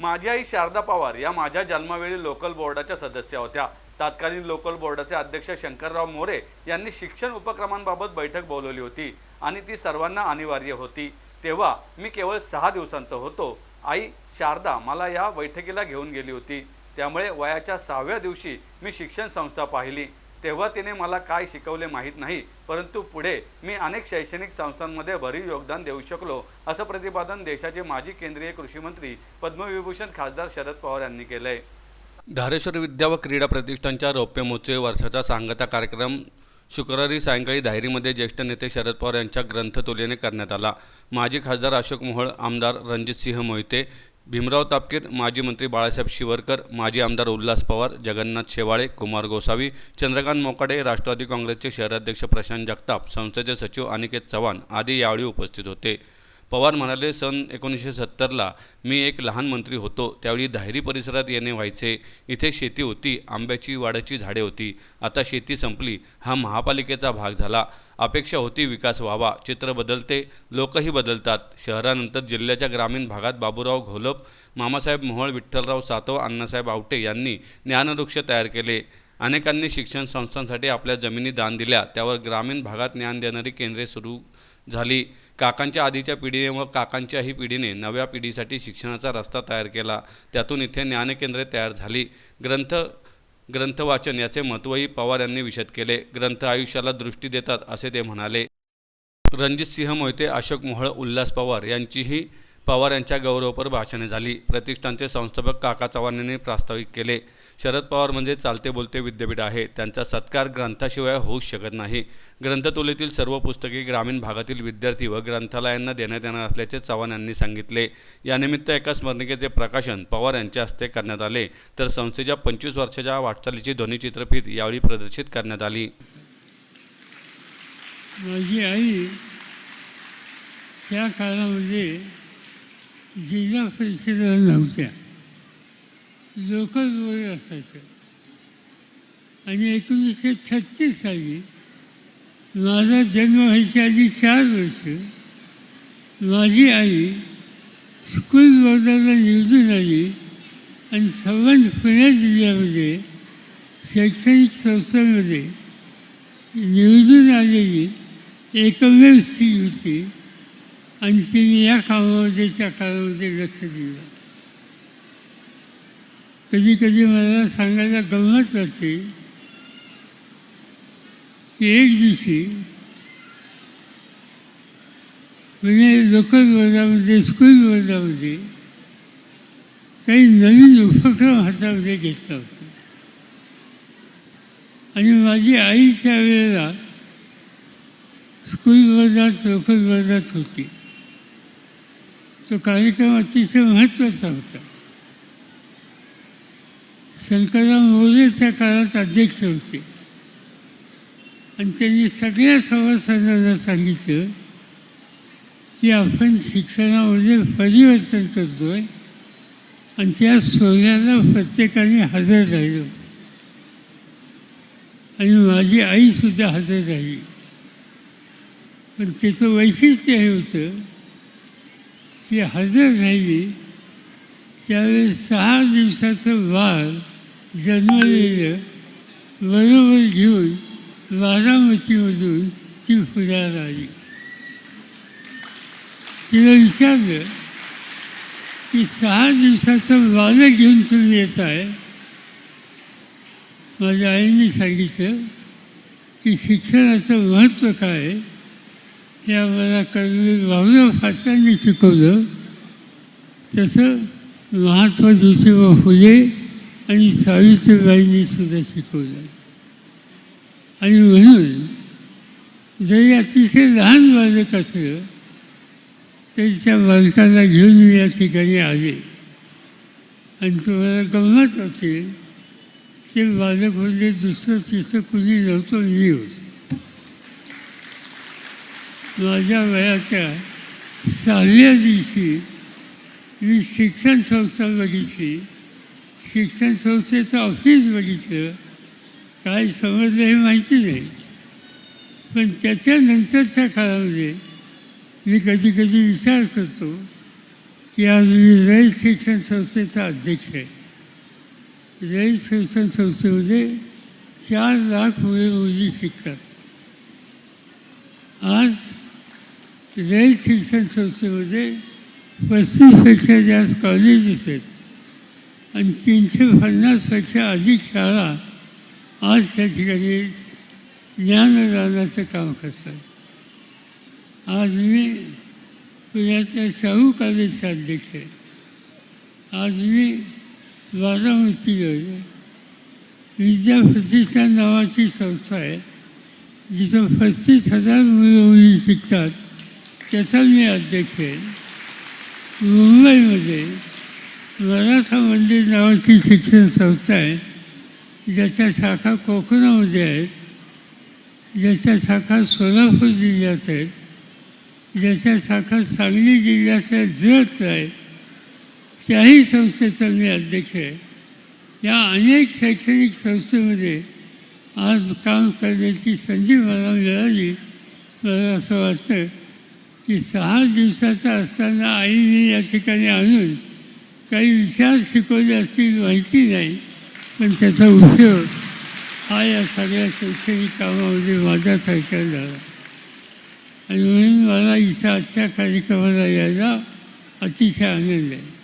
माझी आई शारदा पवार या माझ्या जन्मावेळी लोकल बोर्डाच्या सदस्य होत्या. तत्कालीन लोकल बोर्डाचे अध्यक्ष शंकरराव मोरे यांनी शिक्षण उपक्रमांबाबत बैठक बोलवली होती आणि ती सर्वांना अनिवार्य होती. तेव्हा मी केवळ सहा दिवसांचा होतो. आई शारदा मला या बैठकीला घेऊन गेली होती. त्यामुळे वयाच्या सहाव्या दिवशी मी शिक्षण संस्था पाहिली. तेव्हा तिने मला काय शिकवले माहीत नाही परंतु पुढे मी अनेक शैक्षणिक संस्थांमध्ये भरीव योगदान देऊ शकलो असं प्रतिपादन देशाचे माजी केंद्रीय कृषीमंत्री पद्मविभूषण खासदार शरद पवार यांनी केलंय. धारेश्वर विद्या व क्रीडा प्रतिष्ठानच्या रौप्य महोत्सवी वर्षाचा सांगता कार्यक्रम शुक्रवारी सायंकाळी धायरीमध्ये ज्येष्ठ नेते शरद पवार यांच्या ग्रंथतुलेने करण्यात आला. माजी खासदार अशोक मोहोळ आमदार रणजितसिंह मोहिते भीमराव तापकीर माजी मंत्री बाळासाहेब शिवरकर माजी आमदार उल्हास पवार जगन्नाथ शेवाळे कुमार गोसावी चंद्रकांत मोकाडे राष्ट्रवादी काँग्रेसचे शहराध्यक्ष प्रशांत जगताप संस्थेचे सचिव अनिकेत चव्हाण आदी यावेळी उपस्थित होते. पवार म्हणाले सन एकोणीसशे सत्तरला मी एक लहान मंत्री होतो. त्यावेळी धायरी परिसरात येणे व्हायचे. इथे शेती होती. आंब्याची वाडाची झाडे होती. आता शेती संपली. हा महापालिकेचा भाग झाला. अपेक्षा होती विकास व्हावा चित्र बदलते लोकही बदलतात. शहरानंतर जिल्ह्याच्या ग्रामीण भागात बाबूराव घोलप मामासाहेब मोहोळ विठ्ठलराव सातव अण्णासाहेब आवटे यांनी ज्ञानवृक्ष तयार केले. अनेकांनी शिक्षण संस्थांसाठी आपल्या जमिनी दान दिल्या. त्यावर ग्रामीण भागात ज्ञान देणारी केंद्रे सुरू झाली. काकांच्या आधीच्या पिढीने व काकांच्याही पिढीने नव्या पिढीसाठी शिक्षणाचा रस्ता तयार केला. त्यातून इथे ज्ञानकेंद्रे तयार झाली. ग्रंथ ग्रंथवाचन याचे महत्त्वही पवार यांनी विशद केले. ग्रंथ आयुष्याला दृष्टी देतात असे ते म्हणाले. रणजितसिंह मोहिते अशोक मोहळ उल्हास पवार यांचीही पवार यांच्या गौरवपर भाषणे झाली. प्रतिष्ठानचे संस्थापक काका चव्हाण यांनी प्रास्ताविक केले. शरद पवार म्हणजे चालते बोलते विद्यापीठ आहे. त्यांचा सत्कार ग्रंथाशिवाय होऊ शकत नाही. ग्रंथतुलीतील सर्व पुस्तके ग्रामीण भागातील विद्यार्थी व ग्रंथालयांना देण्यात येणार असल्याचे चव्हाण यांनी सांगितले. यानिमित्त एका स्मरणिकेचे प्रकाशन पवार यांच्या हस्ते करण्यात आले. तर संस्थेच्या पंचवीस वर्षाच्या वाटचालीची ध्वनिचित्रफीत यावेळी प्रदर्शित करण्यात आली. माझी आई त्या काळामध्ये जिल्हा परिषद नव्हत्या. लोकल बोर्ड असायचं. आणि एकोणीसशे छत्तीस साली माझा जन्म व्हायच्या आधी चार वर्ष माझी आई स्कूल बोर्डाला निवडून आली आणि संबंध पुणे जिल्ह्यामध्ये शैक्षणिक संस्थांमध्ये निवडून आलेली एकमेव स्त्री होती आणि तिने या कामामध्ये त्या काळामध्ये लक्ष दिलं. कधी कधी मला सांगायला गंमत वाटते की एक दिवशी म्हणजे लोकल वर्गामध्ये स्कूल वर्गामध्ये काही नवीन उपक्रम हातामध्ये घेतला होता. आणि माझी आई त्यावेळेला स्कूल वर्गात लोकल वर्गात होती. तो कार्यक्रम अतिशय महत्त्वाचा होता. शंकरराव मोरे त्या काळात अध्यक्ष होते. आणि त्यांनी सगळ्या सभासदांना सांगितलं की आपण शिक्षणामध्ये परिवर्तन करतोय आणि त्या सोहळ्याला प्रत्येकाने हजर राहिलो. आणि माझी आईसुद्धा हजर राहिली पण त्याचं वैशिष्ट्य हे होतं की हजर राहिली त्यावेळेस सहा दिवसाचं वार जन्मलेलं बरोबर घेऊन बारामतीमधून ती पुण्याला आली तिला विचारलं की सहा दिवसाचं बालक घेऊन तुम्ही येत आहे. माझ्या आईने सांगितलं की शिक्षणाचं महत्त्व काय हे आम्हाला कर्मवीर वावरं फासांनी शिकवलं. तसं महात्मा ज्योतिबा फुले आणि सावित्रीबाईंनी सुद्धा शिकवलं आणि म्हणून जरी अतिशय लहान बालक असलं तरी त्या बालकाला घेऊन मी या ठिकाणी आले आणि तुम्हाला गंमत असेल ते बालक म्हणजे दुसरं तिसरं कुणी नव्हतं मी होत माझ्या वयाच्या सहाव्या दिवशी मी शिक्षण संस्था बघितली शिक्षण संस्थेचं ऑफिस बघितलं काय समजलं हे माहिती नाही पण त्याच्यानंतरच्या काळामध्ये मी कधी कधी विचार करतो की आज मी रईत शिक्षण संस्थेचा अध्यक्ष आहे. रईत शिक्षण संस्थेमध्ये चार लाख मुले मुली शिकतात. आज रईत शिक्षण संस्थेमध्ये पस्तीसपेक्षा जास्त कॉलेजेस आहेत. आणि तीनशे पन्नासपेक्षा अधिक शाळा आज त्या ठिकाणी ज्ञानदानाचं काम करतात. आज मी पुण्याच्या शाहू कॉलेजचा अध्यक्ष आहे. आज मी बारामतीमध्ये विद्याप्रतिष्ठान नावाची संस्था आहे. जिथं पस्तीस हजार मुलं मुली शिकतात. त्याचा मी अध्यक्ष आहे. मुंबईमध्ये मराठा मंदिर नावाची शिक्षण संस्था आहे ज्याच्या शाखा कोकणामध्ये आहेत ज्याच्या शाखा सोलापूर जिल्ह्यात आहेत ज्याच्या शाखा सांगली जिल्ह्याच्या जत आहे. त्याही संस्थेचा मी अध्यक्ष आहे. या अनेक शैक्षणिक संस्थेमध्ये आज काम करण्याची संधी मला मिळाली. मला असं वाटतं की सहा दिवसाचा असताना आईने या ठिकाणी आणून काही विचार शिकवले असतील माहिती नाही पण त्याचा उपयोग हा या सगळ्या शैक्षणिक कामामध्ये माझा सारखा झाला. आणि म्हणून मला इथं आजच्या कार्यक्रमाला यायला अतिशय आनंद आहे.